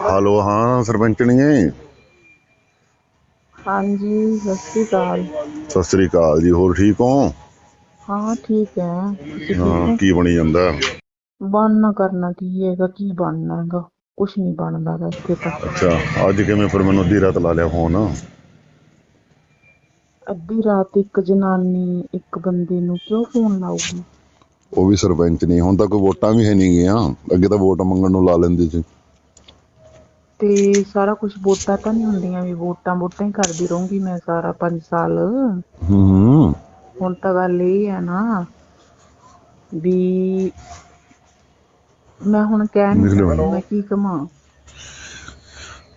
Hello ਹਾਂ ਸਰਪੰਚਣੀਏ ਹਾਂਜੀ ਸਤਿ ਸ਼੍ਰੀ ਅਕਾਲ। ਸਤਿ ਸ੍ਰੀ ਅਕਾਲ ਜੀ ਹੋਰ ਠੀਕ ਹੋ? ਹਾਂ ਠੀਕ ਹੈ। ਤੁਸੀਂ ਠੀਕ ਹਾਂ ਹੋ? ਕੀ ਬਣੀ ਜਾਂਦਾ? ਬਣਨਾ ਕਰਨਾ ਕੀ ਹੈਗਾ ਕੀ ਬਣਨਾ ਹੈਗਾ? ਕੁਛ ਨਹੀਂ ਬਣਦਾ ਗਾ ਇੱਥੇ ਤਾਂ। ਅੱਛਾ ਅੱਜ ਕਿਵੇਂ ਫਿਰ ਮੈਨੂੰ ਅੱਧੀ ਰਾਤ ਲਾ ਲਿਆ ਫੋਨ? ਅੱਧੀ ਰਾਤ ਇੱਕ ਜਨਾਨੀ ਇੱਕ ਬੰਦੇ ਨੂੰ ਕਿਉਂ ਫੋਨ ਲਾਊਗੀ? ਉਹ ਵੀ ਸਰਪੰਚ ਨਹੀਂ ਹੁਣ ਤਾਂ ਕੋਈ ਵੋਟਾਂ ਵੀ ਹੈ ਨਹੀਂ ਗੀਆਂ ਅੱਗੇ ਤਾਂ ਵੋਟ ਮੰਗਣ ਨੂੰ ਲਾ ਲੈਂਦੀ ਸੀ। ਤੇ ਸਾਰਾ ਕੁਝ ਵੋਟਾਂ ਤਾਂ ਨਹੀਂ ਹੁੰਦੀਆਂ ਵੀ ਵੋਟਾਂ ਵੋਟਾਂ ਹੀ ਕਰਦੀ ਰਹੂੰਗੀ ਮੈਂ ਸਾਰਾ 5 ਸਾਲ। ਹੂੰ। ਹੁਣ ਤਾਂ ਗੱਲ ਇਹ ਹੈ ਨਾ ਵੀ ਮੈਂ ਹੁਣ ਕਹਿ ਨਹੀਂ। ਸਕਦੀ ਮੈਂ ਕੀ ਕਮਾਂ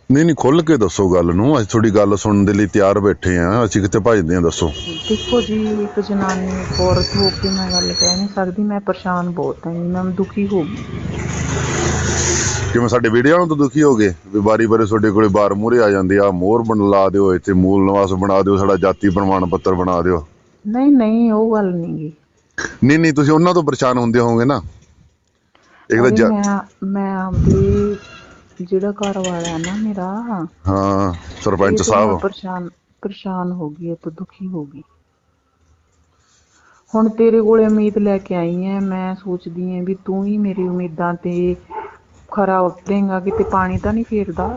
ਨਹੀਂ ਨਹੀਂ ਖੁੱਲ ਕੇ ਦੱਸੋ ਗੱਲ ਨੂੰ। ਅੱਜ ਥੋੜੀ ਗੱਲ ਸੁਣਨ ਦੇ ਲਈ ਤਿਆਰ ਬੈਠੇ ਆ। ਅਸੀਂ ਕਿੱਥੇ ਭੱਜਦੇ ਆ ਦੱਸੋ। ਦੇਖੋ ਜੀ ਇੱਕ ਜਨਾਨੀ ਔਰਤ ਹੋ ਕੇ ਮੈਂ ਗੱਲ ਕਹਿ ਨਹੀਂ ਸਕਦੀ। ਮੈਂ ਪਰੇਸ਼ਾਨ ਬਹੁਤ ਹਾਂ ਮੈਂ ਦੁਖੀ ਹੋ ਗਈ। ਕਿਵੇਂ ਸਾਡੇ ਵੀਡੀਓ ਨੂੰ ਤਾਂ ਦੁਖੀ ਹੋ ਗਏ ਵੀ ਬਾਰੀ ਬਾਰੀ ਤੁਹਾਡੇ ਕੋਲੇ ਬਾਰ ਮੂਹਰੇ ਆ ਜਾਂਦੇ ਆ ਮੋਹਰ ਬਣ ਲਾ ਦਿਓ ਇੱਥੇ ਮੂਲ ਨਿਵਾਸ ਬਣਾ ਦਿਓ ਸਾਡਾ ਜਾਤੀ ਪ੍ਰਮਾਣ ਪੱਤਰ ਬਣਾ ਦਿਓ। ਨਹੀਂ ਨਹੀਂ ਉਹ ਗੱਲ ਨਹੀਂ ਗੀ। ਨਹੀਂ ਨਹੀਂ ਤੁਸੀਂ ਉਹਨਾਂ ਤੋਂ ਪਰੇਸ਼ਾਨ ਹੁੰਦੇ ਹੋਵੋਗੇ ਨਾ। ਇੱਕ ਤਾਂ ਜਾ- ਮੈਂ ਮੈਂ ਆਪਦੇ ਜਿਹੜਾ ਘਰ ਵਾਲਾ ਨਾ ਮੇਰਾ ਹਾਂ ਸਰਪੰਚ ਇਹ ਤੋਂ ਸਾਹਿਬ। ਪਰੇਸ਼ਾਨ ਪਰੇਸ਼ਾਨ ਹੋ ਗਈ ਤੋਂ ਦੁਖੀ ਹੋ ਗਈ। ਹੁਣ ਤੇਰੇ ਕੋਲੇ ਉਮੀਦ ਲੈ ਕੇ ਆਈ ਐ ਮੈਂ ਸੋਚਦੀ ਐ ਵੀ ਤੂੰ ਹੀ ਮੇਰੀ ਉਮੀਦਾਂ ਤੇ ਖਰਾ ਉਤਰੇਂਗਾ ਕਿਤੇ ਪਾਣੀ ਤਾਂ ਨਹੀਂ ਫੇਰਦਾ?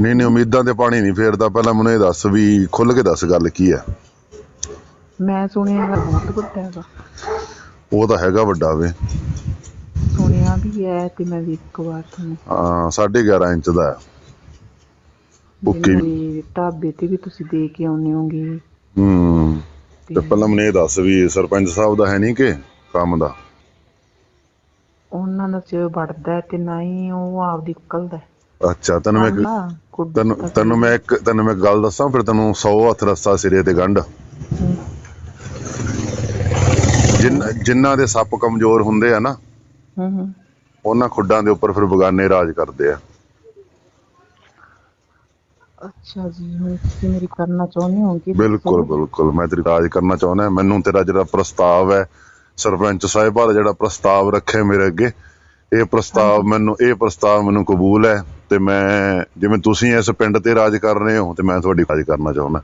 ਨਹੀਂ ਨਹੀਂ ਉਮੀਦਾਂ ਤੇ ਪਾਣੀ ਨਹੀਂ ਫੇਰਦਾ। ਪਹਿਲਾਂ ਮੈਨੂੰ ਇਹ ਦੱਸ ਵੀ ਖੁੱਲ ਕੇ ਦੱਸ ਗੱਲ ਕੀ ਹੈ ਮੈਂ ਸੁਣਿਆ ਹੈਗਾ ਬਹੁਤ ਵੱਡਾ ਹੈਗਾ। ਉਹ ਤਾਂ ਹੈਗਾ ਵੱਡਾ ਵੇ। ਸੁਣਿਆ ਵੀ ਹੈ ਤੇ ਮੈਂ ਵੀ ਇੱਕ ਵਾਰ ਤੁਹਾਨੂੰ ਹਾਂ 11.5 ਇੰਚ ਦਾ ਹੈ। ਓਕੇ ਜਿਵੇਂ ਢਾਬੇ ਤੇ ਵੀ ਤੁਸੀਂ ਦੇ ਕੇ ਆਉਨੇ ਹੋਗੇ। ਹੂੰ ਤੇ ਪਹਿਲਾਂ ਮੈਨੂੰ ਇਹ ਦੱਸ ਵੀ ਸਰਪੰਚ ਸਾਹਿਬ ਦਾ ਹੈ ਨਹੀਂ ਕਿ ਕੰਮ ਦਾ? ਉਹਨਾਂ ਦਾ ਵੜਦਾ ਹੈ ਤੇ ਨਾ ਹੀ ਉਹ ਆਪਦੀ ਨਿਕਲਦਾ ਹੈ। ਅੱਛਾ ਤੈਨੂੰ ਮੈਂ ਇੱਕ- ਤੈਨੂੰ ਤੈਨੂੰ ਮੈਂ ਇੱਕ ਤੈਨੂੰ ਮੈਂ ਗੱਲ ਦੱਸਾਂ ਫਿਰ ਤੈਨੂੰ 100 ਹੱਥ ਰਸਤਾ ਸਿਰੇ ਤੇ ਗੰਢ। ਜਿਨ੍ਹਾਂ ਦੇ ਸੱਪ ਕਮਜ਼ੋਰ ਹੁੰਦੇ ਆ ਨਾ ਹੂੰ ਹੂੰ। ਉਹਨਾਂ ਖੁੱਡਾਂ ਦੇ ਉੱਪਰ ਫਿਰ ਬਗਾਨੇ ਰਾਜ ਕਰਦੇ ਆ। ਅੱਛਾ ਜੀ ਹੁਣ ਤੁਸੀਂ ਮੇਰੀ ਕਰਨਾ ਚਾਹੁੰਦੇ ਹੋ ਕਿ ਬਿਲਕੁਲ ਬਿਲਕੁਲ। ਮੈਂ ਤੇਰੀ ਰਾਜ ਕਰਨਾ ਚਾਹੁੰਦਾ ਮੈਨੂੰ ਤੇਰਾ ਜਿਹੜਾ ਪ੍ਰਸਤਾਵ ਹੈ ਸਰਪੰਚ ਸਾਹਿਬਾ ਦਾ ਜਿਹੜਾ ਪ੍ਰਸਤਾਵ ਰੱਖਿਆ ਮੇਰੇ ਅੱਗੇ ਇਹ ਪ੍ਰਸਤਾਵ ਮੈਨੂੰ ਇਹ ਪ੍ਰਸਤਾਵ ਮੈਨੂੰ ਕਬੂਲ ਹੈ ਤੇ ਮੈਂ ਜਿਵੇਂ ਤੁਸੀਂ ਇਸ ਪਿੰਡ ਤੇ ਰਾਜ ਕਰ ਰਹੇ ਹੋ ਤੇ ਮੈਂ ਤੁਹਾਡੀ ਰਾਜ ਕਰਨਾ ਚਾਹੁੰਦਾ।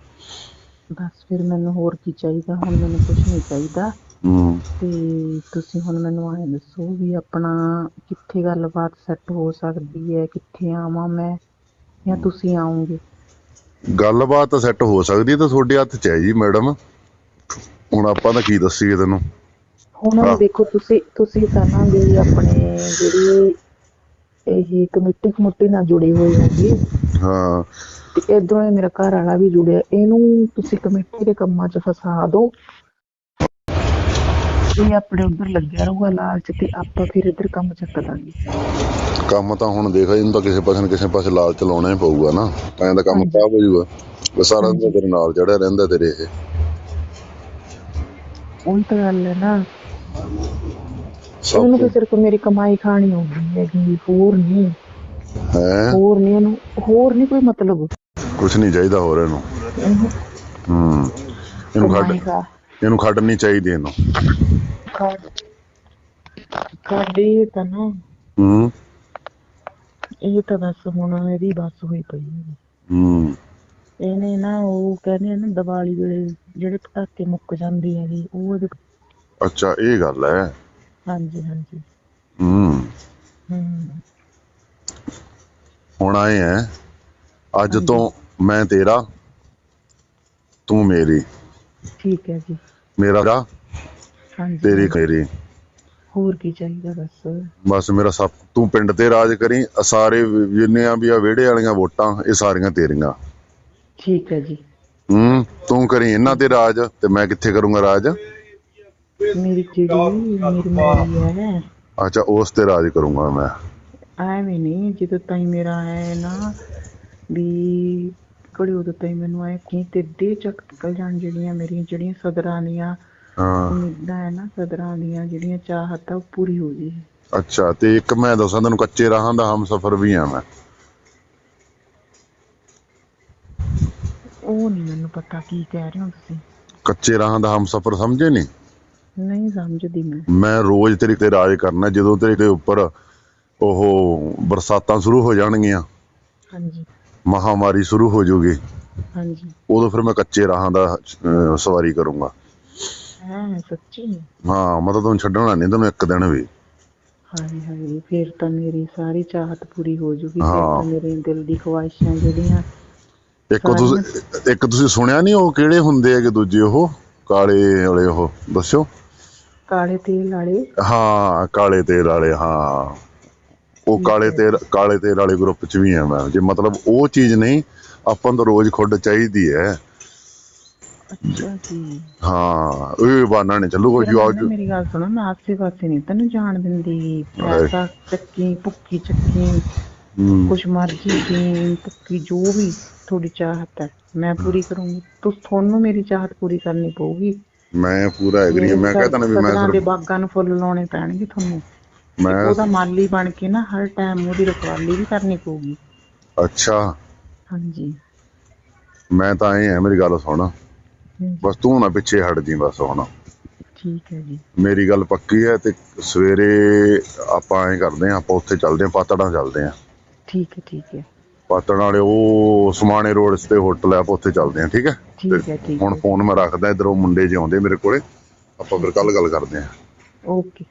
ਬਸ ਫਿਰ ਮੈਨੂੰ ਹੋਰ ਕੀ ਚਾਹੀਦਾ? ਹੁਣ ਮੈਨੂੰ ਕੁਝ ਨਹੀਂ ਚਾਹੀਦਾ। ਹੂੰ। ਤੇ ਤੁਸੀਂ ਹੁਣ ਮੈਨੂੰ ਐਂ ਦੱਸੋ ਵੀ ਆਪਣਾ ਕਿੱਥੇ ਗੱਲਬਾਤ ਸੈੱਟ ਹੋ ਸਕਦੀ ਹੈ? ਕਿੱਥੇ ਆਵਾਂ ਮੈਂ? ਜਾਂ ਤੁਸੀਂ ਆਓਗੇ? ਗੱਲਬਾਤ ਸੈੱਟ ਹੋ ਸਕਦੀ ਤਾਂ ਤੁਹਾਡੇ ਹੱਥ 'ਚ ਹੈ ਜੀ ਮੈਡਮ ਹੁਣ ਆਪਾਂ ਤਾਂ ਕੀ ਦੱਸੀਏ ਤੈਨੂੰ? ਹੁਣ। ਦੇਖੋ ਤੁਸੀਂ ਤੁਸੀਂ ਤਾਂ ਨਾ ਵੀ ਆਪਣੇ ਜਿਹੜੀ ਇਹ ਕਮੇਟੀ ਕਮੇਟੀ ਨਾਲ ਜੁੜੇ ਹੋਏ ਹੋਗੇ ਹਾਂ। ਤੇ ਇਧਰੋਂ ਇਹ ਮੇਰਾ ਘਰ ਵਾਲਾ ਵੀ ਜੁੜਿਆ ਇਹਨੂੰ ਤੁਸੀਂ ਕਮੇਟੀ ਦੇ ਕੰਮਾਂ 'ਚ ਫਸਾ ਦਿਓ। ਇਹ ਆਪਣੇ ਉੱਧਰ ਲੱਗਿਆ ਰਹੂਗਾ ਲਾਲਚ ਤੇ ਆਪਾਂ ਫਿਰ ਇੱਧਰ ਕੰਮ ਚੱਕ ਦਾਂਗੇ ਕੰਮ ਤਾਂ ਹੁਣ ਦੇਖ ਇਹਨੂੰ ਤਾਂ ਕਿਸੇ ਪਾਸੇ ਨਾ ਕਿਸੇ ਪਾਸੇ ਲਾਲ ਚਲਾਉਣਾ ਹੀ ਪਊਗਾ ਨਾ। ਤਾਂ ਕੰਮ ਹਾਂਜੀ। ਖਰਾਬ ਹੋ ਜਾਊਗਾ। ਉਹ ਸਾਰਾ ਦਿਨ ਤੇਰੇ ਨਾਲ ਚੜਿਆ ਰਹਿੰਦਾ ਤੇਰੇ ਇਹ। ਉਹੀ ਤਾਂ ਗੱਲ ਹੈ ਨਾ। ਉਹਨੂੰ ਤਾਂ ਸਿਰਫ ਮੇਰੀ ਕਮਾਈ ਖਾਣੀ ਆਉਂਦੀ ਹੈਗੀ ਹੋਰ ਨਹੀਂ। ਹੈ? ਹੋਰ ਨਹੀਂ ਇਹਨੂੰ ਹੋਰ ਨਹੀਂ ਕੋਈ ਮਤਲਬ। ਕੁਝ ਨਹੀਂ ਚਾਹੀਦਾ ਹੋਰ ਇਹਨੂੰ। ਹੂੰ। ਇਹਨੂੰ ਖੱਡ ਇਹਨੂੰ ਖੱਡ ਨਹੀਂ ਚਾਹੀਦੀ ਇਹਨੂੰ। ਖਾਦੇ ਤਾਂ ਨਾ ਹੂੰ। ਇਹ ਤਾਂ ਬਸ ਹੁਣ ਇਹਦੀ ਬਸ ਹੋਈ ਪਈ ਹੈ। ਹੂੰ। ਇਹਨੇ ਨਾ ਉਹ ਕਹਿੰਦੇ ਨਾ ਦੀਵਾਲੀ ਵੇਲੇ ਜਿਹੜੇ ਪਟਾਕੇ ਮੁੱਕ ਜਾਂਦੇ ਹੈਗੇ ਉਹ ਇਹਦੇ ਅੱਛਾ ਇਹ ਗੱਲ ਹੈ। ਹਾਂਜੀ ਹਾਂਜੀ। ਹੂੰ। ਹੁਣ ਆਏ ਹੈ ਅੱਜ ਤੋਂ ਮੈਂ ਤੇਰਾ ਤੂੰ ਮੇਰੀ। ਠੀਕ ਹੈ ਜੀ। ਮੇਰਾ ਰਾ ਹਾਂਜੀ। ਤੇਰੀ ਮੇਰੀ। ਹੋਰ ਕੀ ਚਾਹੀਦਾ ਬਸ? ਬਸ ਮੇਰਾ ਸਭ ਤੂੰ ਪਿੰਡ ਤੇ ਰਾਜ ਕਰੀ ਆਹ ਸਾਰੇ ਜਿੰਨੀਆਂ ਵੀ ਆ ਵਿਹੜੇ ਵਾਲੀਆਂ ਵੋਟਾਂ ਇਹ ਸਾਰੀਆਂ ਤੇਰੀਆਂ। ਠੀਕ ਹੈ ਜੀ। ਹੂੰ ਤੂੰ ਕਰੀ ਇਹਨਾਂ ਤੇ ਰਾਜ ਤੇ ਮੈਂ ਕਿੱਥੇ ਕਰੂੰਗਾ ਰਾਜ? ਮੇਰੀ ਜਿਹੜੀ ਮੇਰੀ ਮਾਰੀ ਹੈ? ਅੱਛਾ ਉਸ ਤੇ ਰਾਜ ਕਰੂੰਗਾ ਮੈਂ। ਐਵੇਂ ਨਹੀਂ ਜਦੋਂ ਤਾਈ ਮੇਰਾ ਹੈ ਨਾ ਵੀ ਘੜੀ ਉਦੋਂ ਤਾਈ ਮੈਨੂੰ ਐ ਕੀ ਤੇ ਦੇ ਚੱਕ ਨਿਕਲ ਜਾਣ ਜਿਹੜੀਆਂ ਮੇਰੀਆਂ ਜਿਹੜੀਆਂ ਸਦਰਾਂ ਦੀਆਂ ਹਾਂ। ਉਮੀਦਾਂ ਹੈ ਨਾ ਸਦਰਾਂ ਦੀਆਂ ਜਿਹੜੀਆਂ ਚਾਹਤ ਆ ਉਹ ਪੂਰੀ ਹੋ ਜੇ ਅੱਛਾ ਤੇ ਇੱਕ ਮੈਂ ਦੱਸਾਂ ਤੈਨੂੰ ਕੱਚੇ ਰਾਹਾਂ ਦਾ ਹਮਸਫਰ ਵੀ ਆ ਮੈਂ। ਉਹ ਨਹੀਂ ਮੈਨੂੰ ਪਤਾ ਕੀ ਕਹਿ ਰਹੇ ਹੋ ਤੁਸੀਂ। ਕੱਚੇ ਰਾਹਾਂ ਦਾ ਹਮਸਫਰ ਸਮਝੇ ਨਹੀਂ ਨਹੀਂ ਸਮਝਦੀ ਮੈਂ। ਮੈਂ ਰੋਜ਼ ਤੇਰੇ ਤੇ ਰਾਜ ਕਰਨਾ ਜਦੋਂ ਤੇਰੇ ਦੇ ਉੱਪਰ ਉਹ ਬਰਸਾਤਾਂ ਸ਼ੁਰੂ ਹੋ ਜਾਣਗੀਆਂ ਹਾਂਜੀ। ਮਹਾਮਾਰੀ ਸ਼ੁਰੂ ਹੋ ਜਾਊਗੀ ਹਾਂਜੀ। ਉਦੋਂ ਫਿਰ ਮੈਂ ਕੱਚੇ ਰਾਹਾਂ ਦਾ ਅਹ, ਸਵਾਰੀ ਕਰੂੰਗਾ। ਹੈ ਸੱਚੀ? ਹਾਂ ਮਤਲਬ ਤੁਹਾਨੂੰ ਛੱਡਣਾ ਨਹੀਂ ਤੈਨੂੰ ਇੱਕ ਦਿਨ ਵੀ। ਹਾਏ ਹਾਏ ਫਿਰ ਤਾਂ ਮੇਰੀ ਸਾਰੀ ਚਾਹਤ ਪੂਰੀ ਹੋ ਜੂਗੀ ਫਿਰ ਹਾਂ। ਤਾਂ ਮੇਰੇ ਦਿਲ ਦੀ ਖਵਾਇਸ਼ਾਂ ਜਿਹੜੀਆਂ ਇੱਕ ਉਹ ਤੁਸੀਂ ਇੱਕ ਤੁਸੀਂ ਸੁਣਿਆ ਨਹੀਂ ਉਹ ਕਿਹੜੇ ਹੁੰਦੇ ਹੈਗੇ ਦੂਜੇ ਉਹ? ਕਾਲੇ ਵਾਲੇ ਉਹ ਦੱਸਿਓ। ਕਾਲੇ ਤੇਲ ਵਾਲੇ। ਹਾਂ ਕਾਲੇ ਤੇਲ ਵਾਲੇ ਹਾਂ। ਉਹ ਕਾਲੇ ਤੇਲ ਕਾਲੇ ਤੇਲ ਵਾਲੇ ਗਰੁੱਪ ਚ ਵੀ ਆ ਮੈਂ ਜੇ ਮਤਲਬ ਉਹ ਚੀਜ਼ ਨਹੀਂ ਆਪਾਂ ਨੂੰ ਤਾਂ ਰੋਜ਼ ਖੁੱਡ ਚਾਹੀਦੀ ਹੈ। ਹਾਂ ਇਹ ਬਾਨਾ ਨਹੀਂ ਚੱਲੂਗਾ ਫਿਰ ਜੋ ਮੈਂ ਅੱਜ ਨਾ ਮੇਰੀ ਗੱਲ ਸੁਣੋ ਮੈਂ ਆਸੇ ਪਾਸੇ ਨਹੀਂ ਤੈਨੂੰ ਜਾਣ ਦਿੰਦੀ। ਪੈਸਾ ਚੱਕੀ ਭੁੱਕੀ ਚੱਕੀ ਕੁਛ ਮਰਜ਼ੀ ਦੀ ਭੁੱਕੀ ਜੋ ਵੀ ਤੁਹਾਡੀ ਚਾਹਤ ਹੈ ਮੈਂ ਪੂਰੀ ਕਰੂੰਗੀ। ਤੁਸ ਤੁਹਾਨੂੰ ਮੇਰੀ ਚਾਹਤ ਪੂਰੀ ਕਰਨੀ ਪਊਗੀ। ਮੈਂ ਪੂਰਾ ਐਗਰੀ ਮੈਂ ਕਹਿੰਦਾ ਨਾ ਵੀ ਮੈਂ ਸਦਰਾਂ ਦੇ ਸਿਰਫ- ਬਾਗਾਂ ਨੂੰ ਫੁੱਲ ਲਾਉਣੇ ਪੈਣਗੇ ਤੁਹਾਨੂੰ। ਮੈਂ ਉਹਦਾ ਮਾਲੀ ਬਣ ਕੇ ਨਾ ਹਰ ਟਾਈਮ ਉਹਦੀ ਰਖਵਾਲੀ ਵੀ ਕਰਨੀ ਪਊਗੀ। ਅੱਛਾ। ਹਾਂਜੀ। ਮੈਂ ਤਾਂ ਐ ਆ ਮੇਰੀ ਗੱਲ ਸੁਣ। ਬਸ ਤੂੰ ਨਾ ਪਿੱਛੇ ਹਟ ਜੀ ਬਸ ਹੁਣ। ਠੀਕ ਹੈ ਜੀ। ਮੇਰੀ ਗੱਲ ਪੱਕੀ ਹੈ ਤੇ ਸਵੇਰੇ ਆਪਾਂ ਐ ਕਰਦੇ ਆ ਆਪਾਂ ਉੱਥੇ ਚੱਲਦੇ ਆ ਪਾਤੜਾਂ ਚੱਲਦੇ ਆ ਠੀਕ ਹੈ ਠੀਕ ਹੈ। ਪਾਤੜਾਂ ਵਾਲੇ ਉਹ ਸਮਾਣੇ ਰੋਡ ਤੇ ਹੋਟਲ ਆ ਆਪਾਂ ਉੱਥੇ ਚੱਲਦੇ ਆ ਠੀਕ ਹੈ? ਠੀਕ ਹੈ ਠੀਕ ਹੁਣ ਫੋਨ ਮੈਂ ਰੱਖਦਾ ਇਧਰ ਉਹ ਮੁੰਡੇ ਜਿਹੇ ਆਉਂਦੇ ਮੇਰੇ ਕੋਲੇ ਆਪਾਂ ਫਿਰ ਕੱਲ ਗੱਲ ਕਰਦੇ ਆ ਓਕੇ।